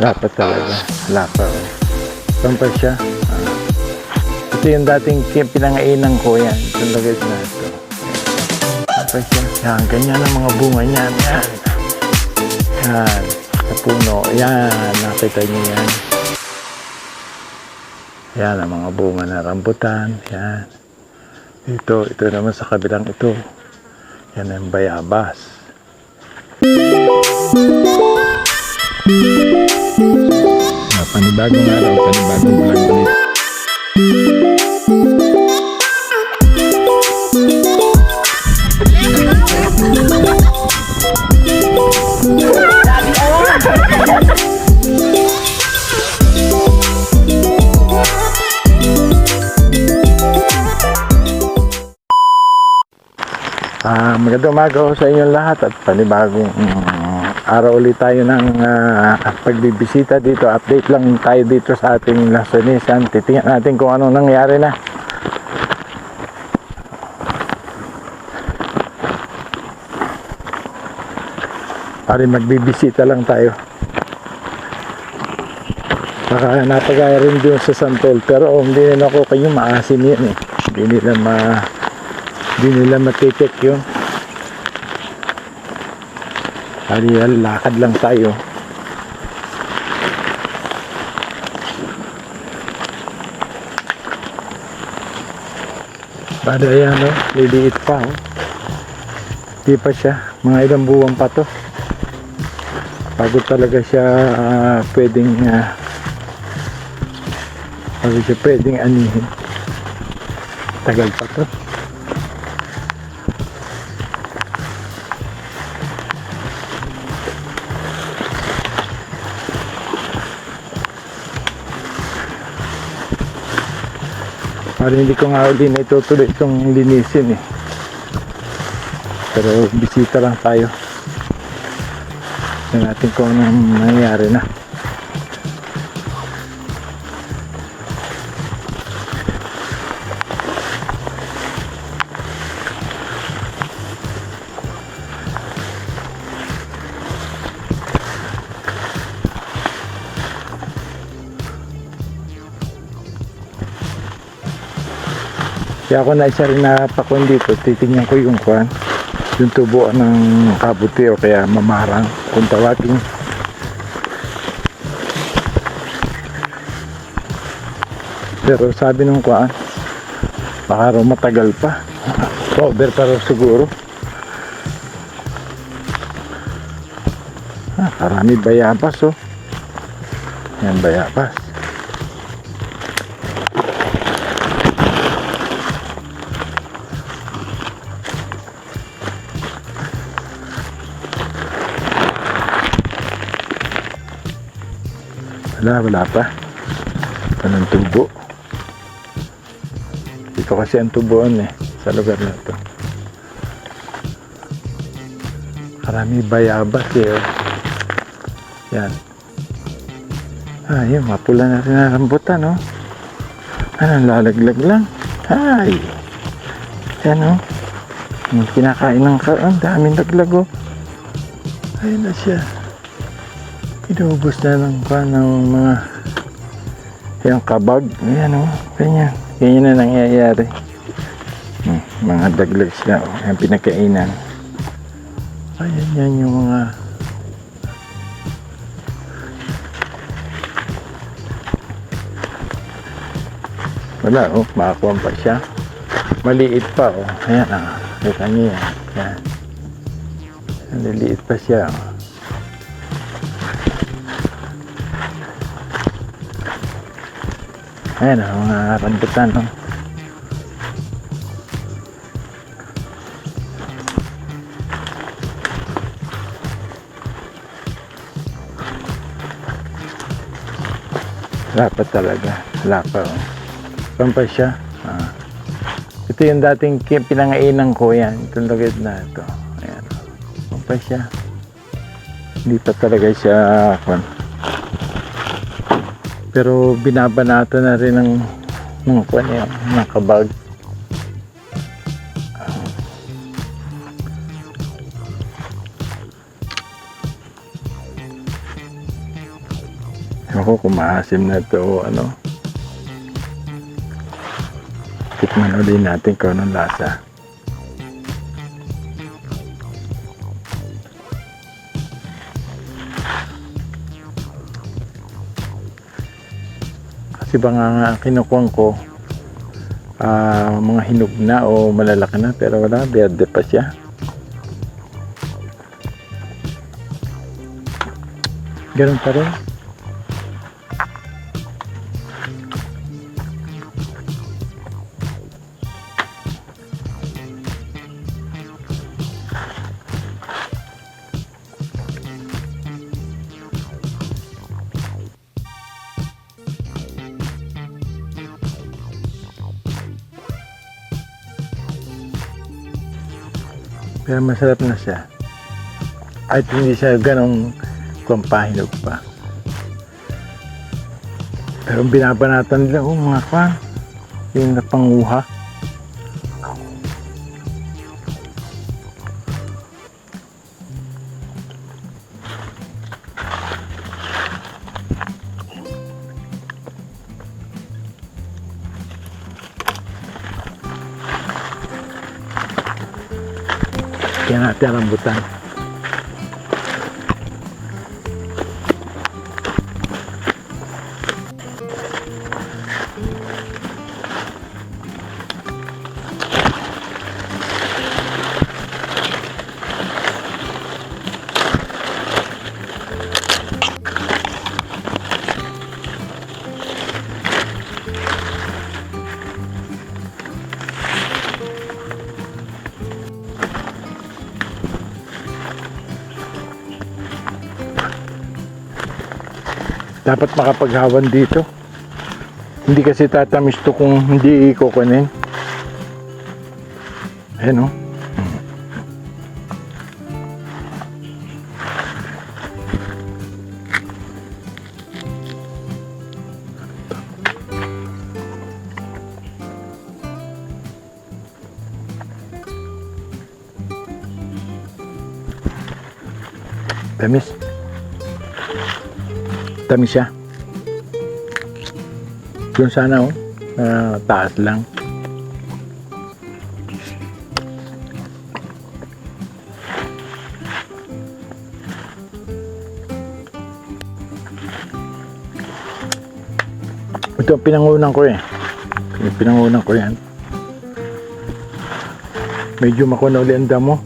Dapat talaga. Wala pa. Oh. Saan pa siya? Ah. Ito yung dating pinangainan ko yan. Itong lagay na ito. Saan pa siya? Yan, ganyan ang mga bunga niyan. Yan. Yan. Sa puno. Yan. Nakita niyo yan. Yan ang mga bunga na rambutan. Yan. Ito, ito naman sa kabilang ito. Yan ang bayabas. Ah, panibagong araw, panibagong vlog ulit. Magandang umaga sa inyong lahat at panibagong mm, araw ulit tayo ng ah, pagbibisita dito. Update lang tayo dito sa ating lasonisan. Titingnan natin kung anong nangyari na. Pari magbibisita lang tayo. Saka napagaya rin doon sa Santol. Pero oh, hindi nila ako kayo maasim yan eh. Hindi nila ma... Hindi nila matitik yun. Pari lakad lang tayo. Bada yan no, liliit pa oh. Di pa siya, mga ilang buwan pa to. Bago talaga siya ah, pwedeng uh, bago siya pwedeng anihin. Tagal pa to. Para hindi ko nga uli na itutuloy itong linisin eh. Pero bisita lang tayo. Tignan natin kung anong nangyayari na. Kaya ako na isa rin napakon dito, titingnan ko yung kwan, yung tubo ng kabuti o kaya mamarang kung tawagin. Pero sabi nung kwan, baka raw matagal pa. October pa raw siguro. Ah, karami bayabas oh. Yan bayabas. Wala, wala pa. Anong tubo? Dito kasi ang tubuan eh, sa lugar na to. Karami bayabas eh. oh. Yan. Ah, yun, mapula na rin ang rambutan, no? Ano, lalaglag lang. Ay! Yan, oh. Yung kinakain ng ka, ang daming laglag, oh. Ayun na siya. Inuubos na ng pa ng mga yung kabag. Ayan o. Ganyan. Ganyan na nangyayari. Hmm, mga daglag sila. Oh, yung pinakainan. Ayan yan yung mga wala oh. Makakuha pa siya. Maliit pa oh. Ayan ah. Kita niyo yan. Yan. Pa siya oh. Ayan o, mga rambutan o. Wala pa talaga. Wala pa o. Saan pa siya? Ah. Ito yung dating pinangainan ko yan. Itong lagay na ito. Ayan o. Saan pa siya? Hindi pa talaga siya kwan. Pero binabanata na rin ng yan, ng kabag. Ako kung maasim na to o ano. Tikman ulit natin kung anong lasa. Kasi ba nga kinukuhan ko ah, mga hinog na o malalaki na pero wala, berde pa siya. Ganun pa rin. Pero masarap na siya. At hindi siya ganong kumpahinog pa. Pero binabanatan nila, oh mga kwan, yung napanguha. Rambutan. Dapat makapaghawan dito. Hindi kasi tatamis to kung hindi ikukunin. Ayan o. Tamis. Tamis siya. Yung sana oh, na taas lang. Ito ang pinangunan ko eh. Pinangunan ko yan. Medyo makunaw ulit ang damo.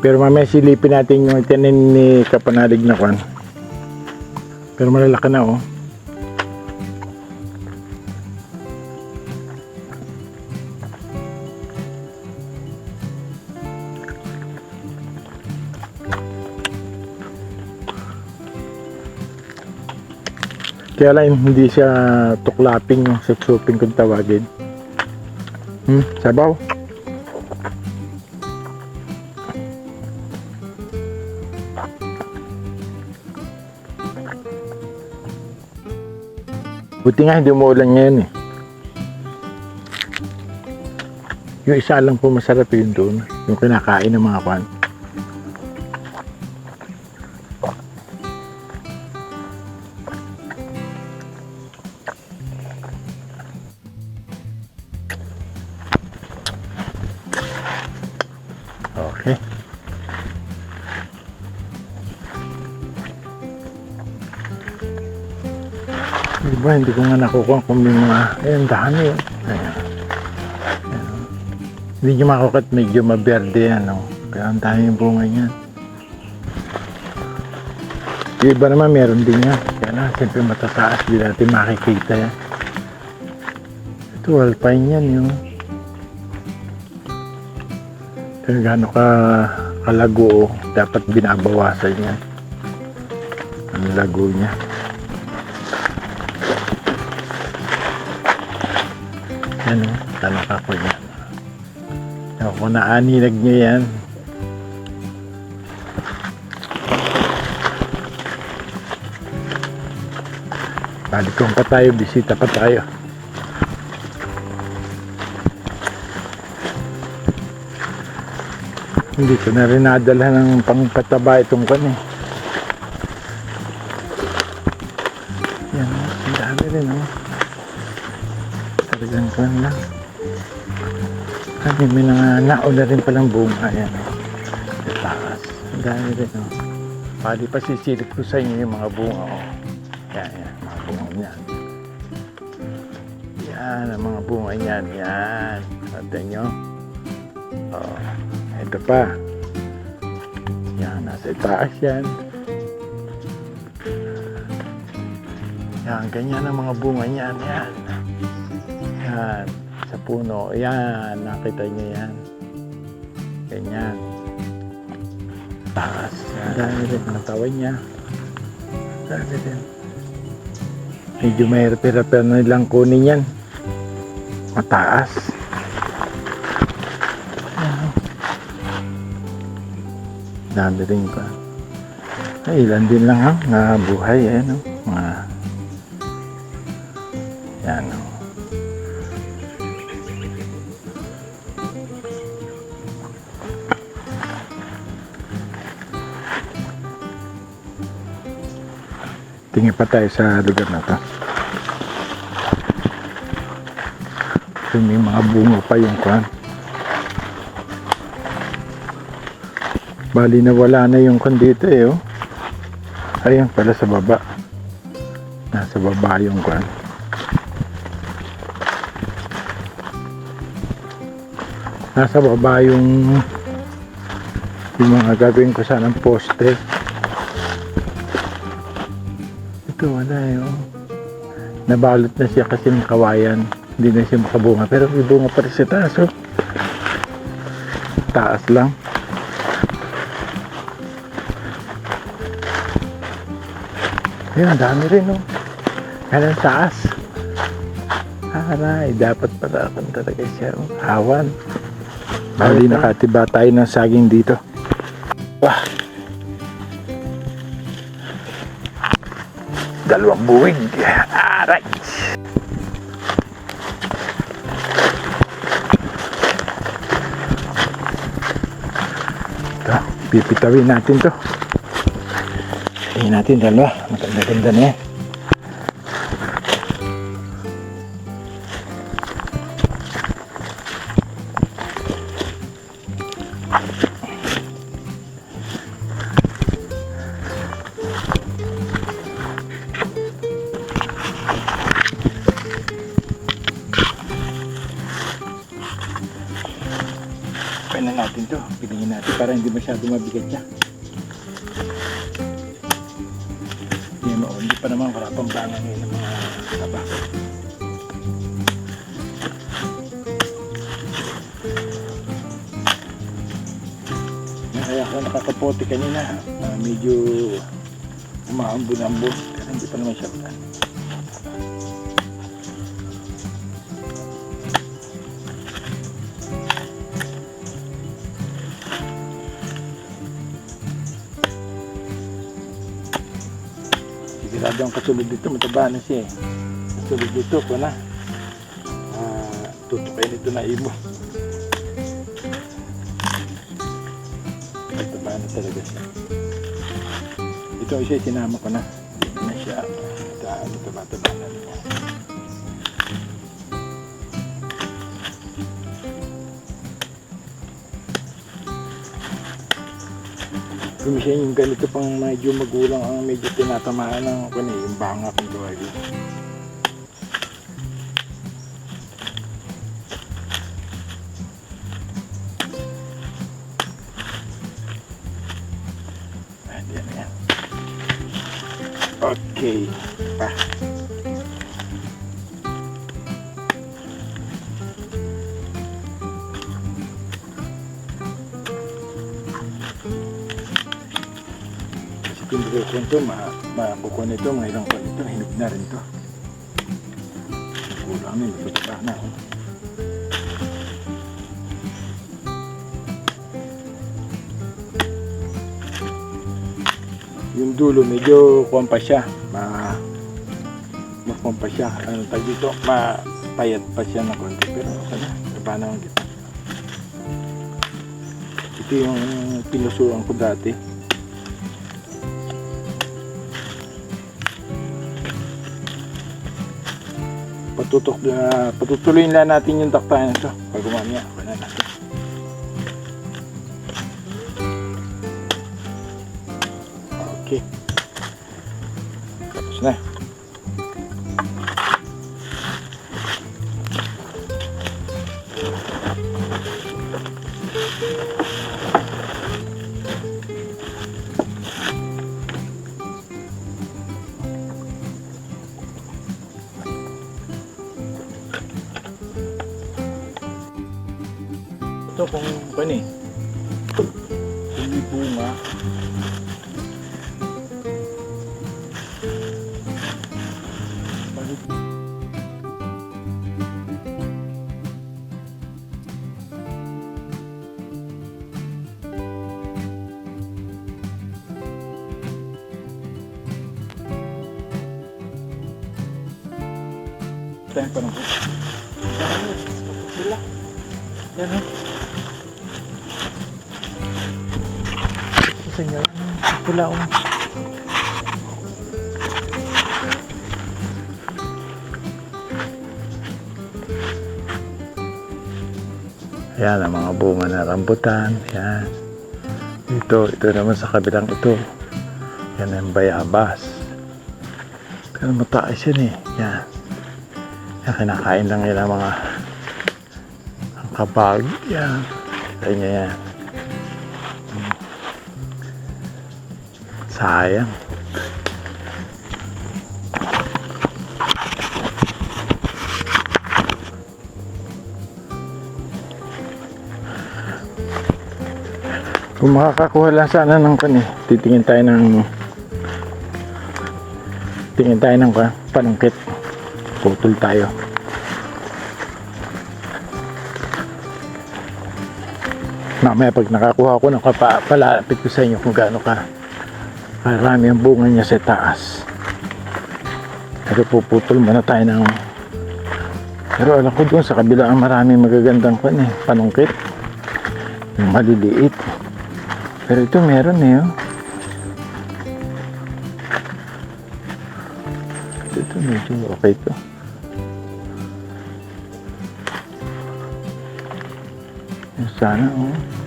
Pero mamaya silipin natin yung itanin ni Kapanalig na kwan. Pero malalaki na oh. Kaya lang hindi siya tuklaping yung sexuping kung tawagin. Hmm, sabaw. Buti nga hindi umuulan ngayon eh. Yung isa lang po masarap yun doon. Yung kinakain ng mga kwan. Diba, hindi ko nga nakukuha kung may mga, ayun, dami. Ayan. Hindi nyo makukat, medyo maberde yan, oh. Pero ang dami yung bunga niyan. Yung iba naman meron din yan. Kaya na, siyempre matataas, hindi natin makikita yan. Ito, alpine yan, yung. Pero gaano ka kalago, dapat binabawasan yan. Ang lago niya. Ano, tanong ako niya. Ako na aninag niya yan. Balikong pa tayo, bisita pa tayo. Hindi ko na rin nadala ng pangpataba itong kan eh. May mga nauna rin palang bunga yan. Oh. Sa taas. Ang dami rin, oh. Pwede pa sisilip ko sa inyo yung mga bunga, oh. Yan, yan. Mga bunga niyan. Yan, ang mga bunga niyan. Yan. Sante nyo. Oh. Ito pa. Yan, nasa itaas yan. Yan, ganyan ang mga bunga niyan. Yan. Yan. Sa puno. Yan. Nakita niyo yan. Ganyan. Taas. Dami rin ang niya. Dami rin. Medyo mahirap-hirap na nilang kunin yan. Mataas. Dami rin pa. Ay, ilan din lang ha, na buhay eh, no? Mga, Tingin pa tayo sa lugar na to. Kasi may mga bunga pa yung kwan. Bali na wala na yung kwan dito eh, oh. Ayan pala sa baba. Nasa baba yung kwan. Nasa baba yung yung mga gagawin ko sanang poste. Ito wala eh, oh. Nabalot na siya kasi ng kawayan. Hindi na siya makabunga. Pero may bunga pa rin sa taas, oh. Taas lang. Ayun, ang dami rin, oh. Yan ang taas. Aray, dapat pala akong talaga siya, oh. Hawan. Bali, nakatiba tayo ng saging dito. Dalawang buwig. Aray! Ito, pipitawin natin to. Tingin natin dalawa. Maganda-ganda na yan. Masyado mabigat siya. Hindi mo, hindi pa naman wala pang banga ngayon ng mga taba. Kaya ako nakakapote kanina, ah, medyo umaambon-ambon. Pero hindi pa naman siya ang kasunod dito, mataba na siya eh. Kasunod dito ko na. Ah, tutukayin ito na imo. Mataba na talaga siya. Ito isa sinama ko na. Dito na siya. Ito, ito mataba na niya. Kumisya yung ganito pang medyo magulang ang medyo tinatamaan ng kung yung banga kung gawin. Ayan yan. Okay. Pa. Bukon to, ma, mabukon ito, mga ilang kwan ito, hinog na rin to. Kulang na, matutaba na. Oh. Yung dulo, medyo kuwan pa siya. Ma, makuwan pa siya. Ano tag dito, mapayat pa siya na konti. Pero okay na, taba na ang gitna. Ito yung pinusuan ko dati. Tutok na patutuloyin lang natin yung taktayan nito pag umamaya wala natin. Okay. Tapos na Tayo pa ng Sila. Yan o. Sa inyo, pula o. Yan ang mga bunga na rambutan. Yan. Ito, ito naman sa kabilang ito. Yan ang bayabas. Pero mataas yan eh. Yan. Yan, kinakain lang nila mga ang kabag. Yan. Kita niya yan. Sayang. Kung makakakuha lang sana ng kan eh, titingin tayo ng tingin tayo ng kan, panungkit. Putol tayo. Mamaya pag nakakuha ko ng kapa, palapit ko sa inyo kung gaano ka karami ang bunga niya sa taas. Pero puputol muna tayo ng pero alam ko doon sa kabila ang maraming magagandang pan eh, panungkit. Yung maliliit. Pero ito meron eh. Oh. Ito medyo okay to. 想一哦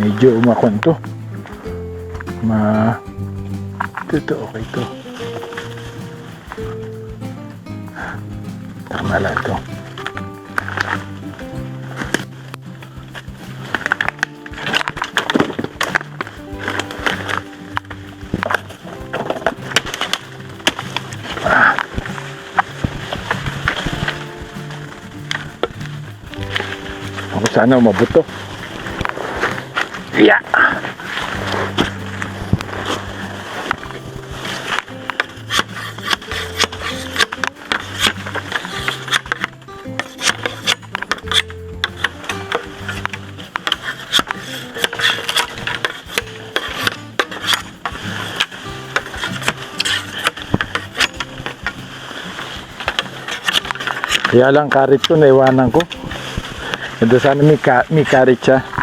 medyo umakon to ma ito okay to tama lang to Ah. Sana mabuto. Yeah. Kaya lang karit ko, naiwanan ko. Ito sana may, ka may karit siya.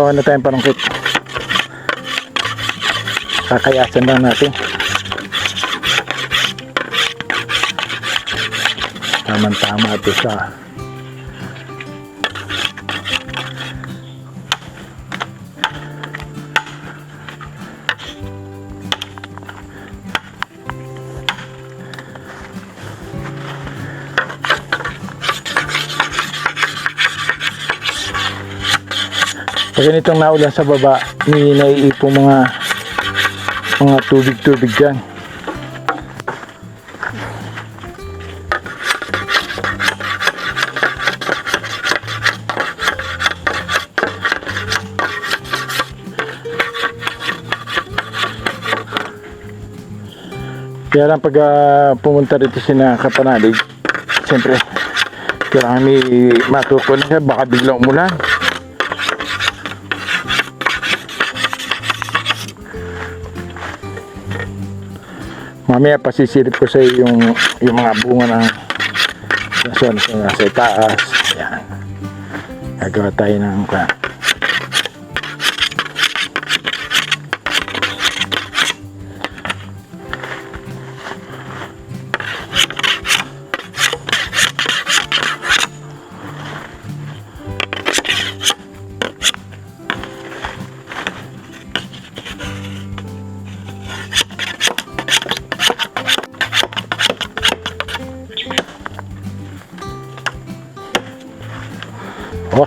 Nakakawa na tayong panungkit. Kakayasan lang natin. Tamang tama ito sa Pag ganitong naulan sa baba, may naiipong mga mga tubig-tubig dyan. Kaya lang pag ah, pumunta rito si na Kapanalig, siyempre, kailangan may matukon siya, baka biglang umulan. Mamaya pasisilip ko sa yung, yung mga bunga ng nasyon sa nasa itaas. Yan. Gagawa tayo ng ka.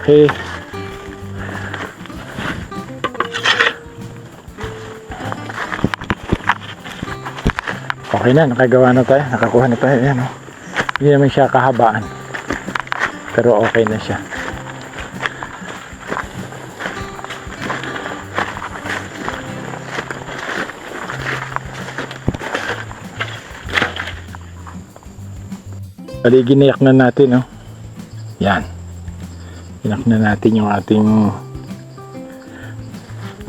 Okay. Okay na, nakagawa na tayo. Nakakuha na tayo. Yan, oh. Hindi naman siya kahabaan. Pero okay na siya. Bali, ginayak na natin, oh. Yan. Inak na natin yung ating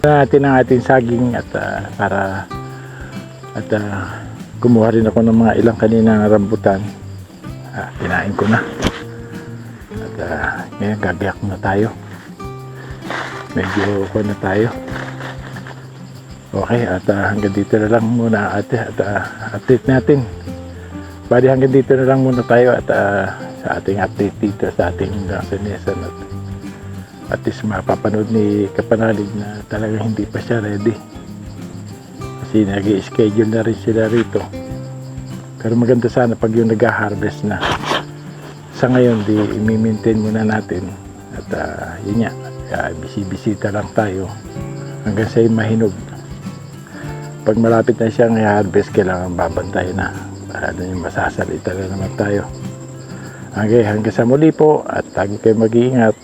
natin ang ating saging at ah, para at ah, kumuha rin ako ng mga ilang kanina rambutan. Ah, kinain ko na. At ah, ngayon gagayak na tayo. Medyo ko na tayo. Okay, at ah, hanggang dito na lang muna ate at ah, update natin. Bali hanggang dito na lang muna tayo at ah, sa ating update dito sa ating Senesan at at least mapapanood ni Kapanalig na talagang hindi pa siya ready. Kasi nag schedule na rin sila rito. Pero maganda sana pag yung nag-harvest na. Sa ngayon di i-maintain muna natin. At ah, yun nga uh, bisibisita lang tayo. Hanggang sa mahinog. Pag malapit na siyang i-harvest kailangan babantay na. Para doon yung masasalita na naman tayo. Okay, hanggang sa muli po. At lagi kayo mag-iingat.